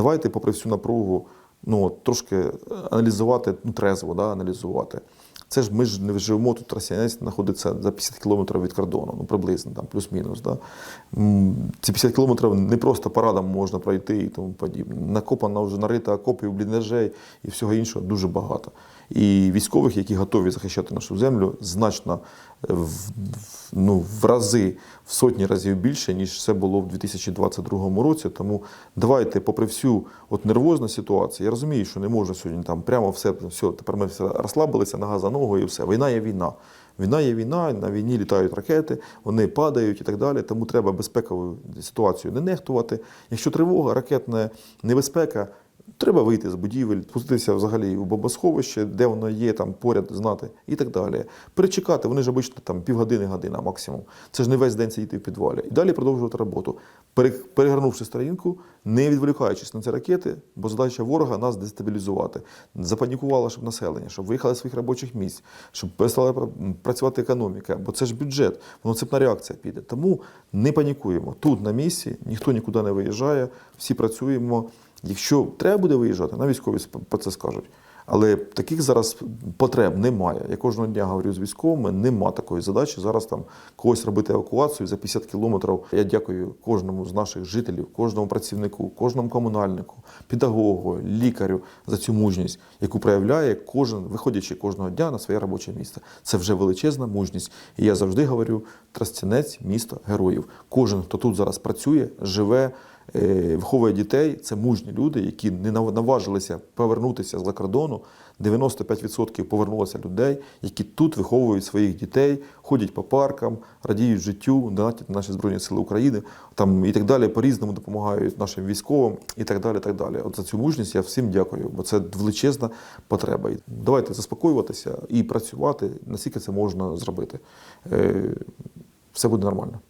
давайте, попри всю напругу, ну, трошки аналізувати, ну, трезво, да, аналізувати. Це ж ми ж не живемо тут Тростянець знаходиться за 50 кілометрів від кордону, ну приблизно там плюс-мінус. Да? Ці 50 кілометрів не просто парадом можна пройти і тому подібне. Накопано вже нарита окопів, бліндажей і всього іншого дуже багато. І військових, які готові захищати нашу землю, значно в, ну, в рази, в сотні разів більше, ніж це було в 2022 році. Тому давайте, попри всю от нервозну ситуацію, я розумію, що не можна сьогодні там прямо все, все тепер ми все розслабилися, нога за ногу і все. Війна є війна. Війна є війна, на війні літають ракети, вони падають і так далі. Тому треба безпекову ситуацію не нехтувати. Якщо тривога, ракетна небезпека, Треба вийти з будівель, спуститися взагалі в бомбосховище, де воно є, там поряд знати і так далі. Перечекати, вони ж обично там півгодини, година максимум. Це ж не весь день сидіти в підвалі. І далі продовжувати роботу, перегорнувши сторінку, не відволікаючись на ці ракети, бо задача ворога нас дестабілізувати. Запанікувало, щоб населення, щоб виїхали з своїх робочих місць, щоб перестала пр- працювати економіка, бо це ж бюджет, воно цепна реакція піде. Тому не панікуємо. Тут на місці ніхто нікуди не виїжджає, всі працюємо. Якщо треба буде виїжджати, на військові про це скажуть. Але таких зараз потреб немає. Я кожного дня говорю з військовими, нема такої задачі зараз там когось робити евакуацію за 50 кілометрів. Я дякую кожному з наших жителів, кожному працівнику, кожному комунальнику, педагогу, лікарю за цю мужність, яку проявляє кожен, виходячи кожного дня на своє робоче місце. Це вже величезна мужність. І я завжди говорю: Тростянець місто героїв. Кожен, хто тут зараз працює, живе. Е, Виховує дітей, це мужні люди, які не наважилися повернутися з-за кордону. 95% повернулося людей, які тут виховують своїх дітей, ходять по паркам, радіють життю, донатять на наші Збройні Сили України там, і так далі, по-різному допомагають нашим військовим і так далі. так далі. От за цю мужність я всім дякую, бо це величезна потреба. Давайте заспокоюватися і працювати, наскільки це можна зробити. Е, Все буде нормально.